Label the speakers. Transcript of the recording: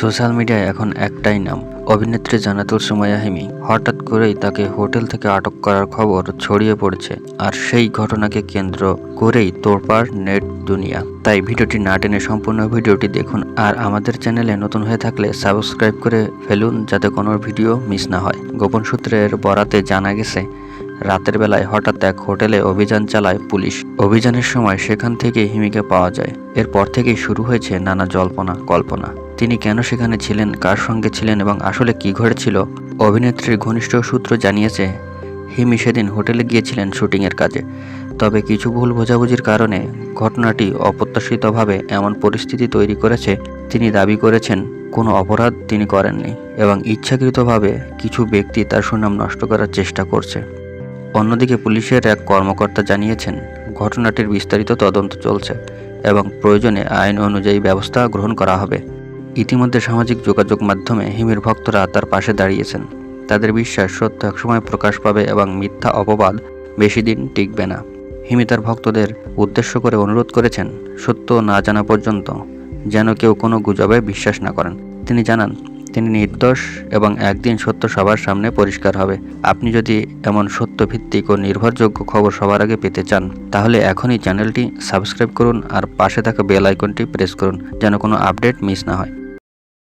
Speaker 1: Social মিডিয়ায় এখন একটাই নাম, অভিনেত্রী জানাতুল সুমাইয়া হিমি। হঠাৎ করেই তাকে হোটেল থেকে আটক করার খবর ছড়িয়ে পড়েছে, আর সেই ঘটনাকে কেন্দ্র করেই তোড়পাড় নেট দুনিয়া। তাই ভিডিওটি না টেনে সম্পূর্ণ ভিডিওটি দেখুন, আর আমাদের চ্যানেলে নতুন হয়ে থাকলে সাবস্ক্রাইব করে ফেলুন যাতে কোনো ভিডিও মিস না হয়। গোপন সূত্রের বরাতে জানা গেছে, রাতের বেলায় হঠাৎ এক হোটেলে অভিযান চালায় পুলিশ। অভিযানের সময় সেখান থেকে হিমিকে পাওয়া যায়। এরপর থেকেই শুরু হয়েছে নানা জল্পনা কল্পনা তিনি কেন সেখানে ছিলেন, কার সঙ্গে ছিলেন এবং আসলে কি ঘটেছিল, অভিনেত্রীর ঘনিষ্ঠ সূত্র জানিয়েছে, হিমি সেদিন হোটেলে গিয়েছিলেন শুটিংয়ের কাজে। তবে কিছু ভুল বোঝাবুঝির কারণে ঘটনাটি অপ্রত্যাশিতভাবে এমন পরিস্থিতি তৈরি করেছে, তিনি দাবি করেছেন, কোনো অপরাধ তিনি করেননি এবং ইচ্ছাকৃতভাবে কিছু ব্যক্তি তার সুনাম নষ্ট করার চেষ্টা করছে। অন্যদিকে পুলিশের এক কর্মকর্তা জানিয়েছেন, ঘটনাটির বিস্তারিত তদন্ত চলছে এবং প্রয়োজনে আইন অনুযায়ী ব্যবস্থা গ্রহণ করা হবে। ইতিমধ্যে সামাজিক যোগাযোগ মাধ্যমে হিমির ভক্তরা তার পাশে দাঁড়িয়েছেন। তাদের বিশ্বাস সত্য একসময় প্রকাশ পাবে এবং মিথ্যা অপবাদ বেশি দিন টিকবে না। হিমি তার ভক্তদের উদ্দেশ্য করে অনুরোধ করেছেন, সত্য না জানা পর্যন্ত যেন কেউ কোনো গুজবে বিশ্বাস না করেন। তিনি জানান, তিনি নির্দোষ এবং একদিন সত্য সবার সামনে পরিষ্কার হবে। আপনি যদি এমন সত্যভিত্তিক ও নির্ভরযোগ্য খবর সবার আগে পেতে চান, তাহলে এখনই চ্যানেলটি সাবস্ক্রাইব করুন আর পাশে থাকা বেল আইকনটি প্রেস করুন যেন কোনো আপডেট মিস না হয়।